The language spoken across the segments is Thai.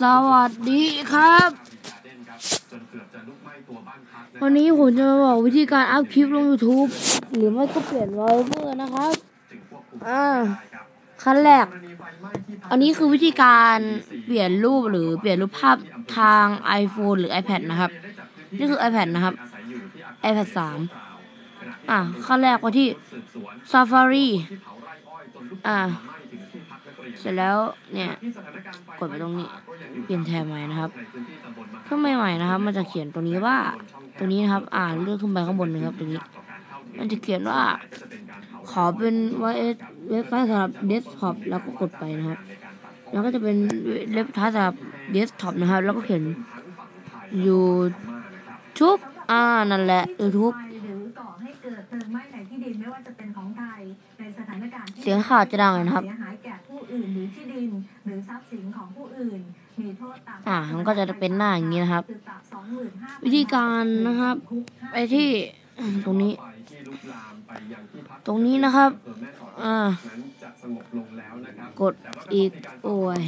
สวัสดีครับ วันนี้ผมจะมาบอกวิธีการอัพคลิปลง YouTube หรือไม่ก็เปลี่ยนไวเวอร์นะครับ อ่า ขั้นแรก อันนี้คือวิธีการเปลี่ยนรูปหรือเปลี่ยนรูปภาพทาง iPhone หรือ iPad นะครับ นี่คือ iPad นะครับ iPad 3 อ่าขั้นแรกไปที่ Safari อ่า เสร็จแล้วเนี่ยกดไปตรงนี้ เปลี่ยนแทนใหม่นะครับเพื่อใหม่ๆนะครับ มันจะเขียนตรงนี้ว่าตรงนี้นะครับ อ่าเลื่อนขึ้นไปข้างบนนะครับตรงนี้ มันจะเขียนว่า ขอเป็นเว็บไซต์สำหรับเดสก์ท็อปแล้วก็กดไปนะครับ แล้วก็จะเป็นเว็บไซต์สำหรับเดสก์ท็อปนะครับ แล้วก็เขียน YouTube อ่านั่นแหละ YouTube หรือก่อให้เกิดเพลิงไหม้ในที่ดินไม่ว่าจะเป็นของไทยในสถานการณ์ที่เสียงข่าวจะดังเลยนะครับ อ่ามันก็จะเป็นหน้าอย่างนี้นะครับ วิธีการนะครับ ไปที่ตรงนี้ ตรงนี้นะครับอ่ากดอีกโอ้ย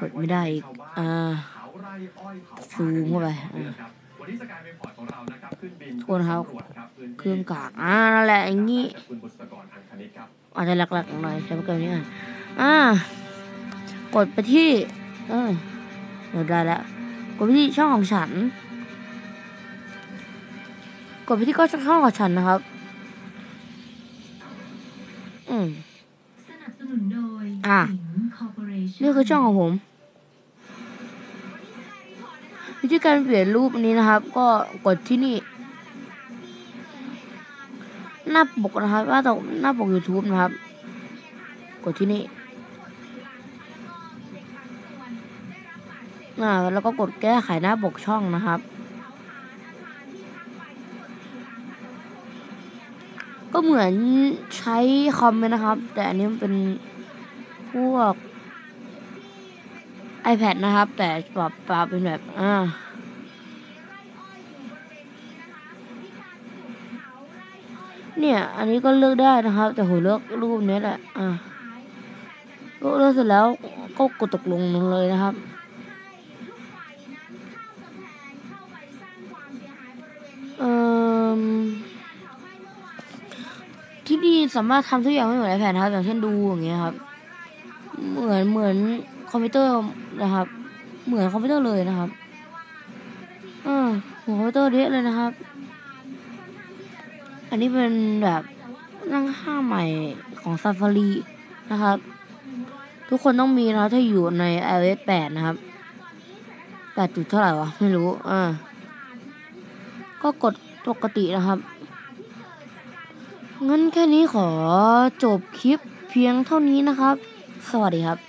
กดไม่ได้อีกอ่าซูมเข้าไปอ่าทษนครับเครื่องกากอ่านั่นแหละอย่างนี้อาจจะหลักๆหน่อยใช้โปรแกรมนี้อะอ่า กดไปที่ เออเดี๋ยวได้แล้ว กดไปที่ช่องของฉัน กดไปที่ก็ช่องของฉันนะครับ อืมสนับสนุนโดยอะสิงห์ Corporation นี่คือช่องของผม วิธีการเปลี่ยนรูปอันนี้นะครับ ก็กดที่นี่ หน้าปกนะครับว่าตรงหน้าปก YouTube นะครับ กดที่นี่ อ่าแล้วก็กดแก้ไขหน้าปกช่องนะครับ ก็เหมือนใช้คอมเลยนะครับ แต่อันนี้มันเป็นพวก iPad นะครับ แต่ปรับปรับเป็นแบบอ่าเนี่ย อันนี้ก็เลือกได้นะครับ แต่ผมเลือกรูปนี้แหละ อ่าก็เลือกเสร็จแล้วก็กดตกลงเลยนะครับ เอ่อ ที่นี่สามารถทำทุกอย่างไม่เหมือน iPad นะครับ อย่างเช่นดูอย่างเงี้ยครับ เหมือนเหมือนคอมพิวเตอร์นะครับ เหมือนคอมพิวเตอร์เลยนะครับเออหมือนคอมพิวเตอร์เยอะเลยนะครับ อันนี้เป็นแบบนั่งห้าใหม่ของ Safari นะครับ ทุกคนต้องมีนะถ้าอยู่ใน iOS 8 นะครับ8จุดเท่าไหร่วะ ไม่รู้อ่าก็กดปกตินะครับ งั้นแค่นี้ขอจบคลิปเพียงเท่านี้นะครับ สวัสดีครับ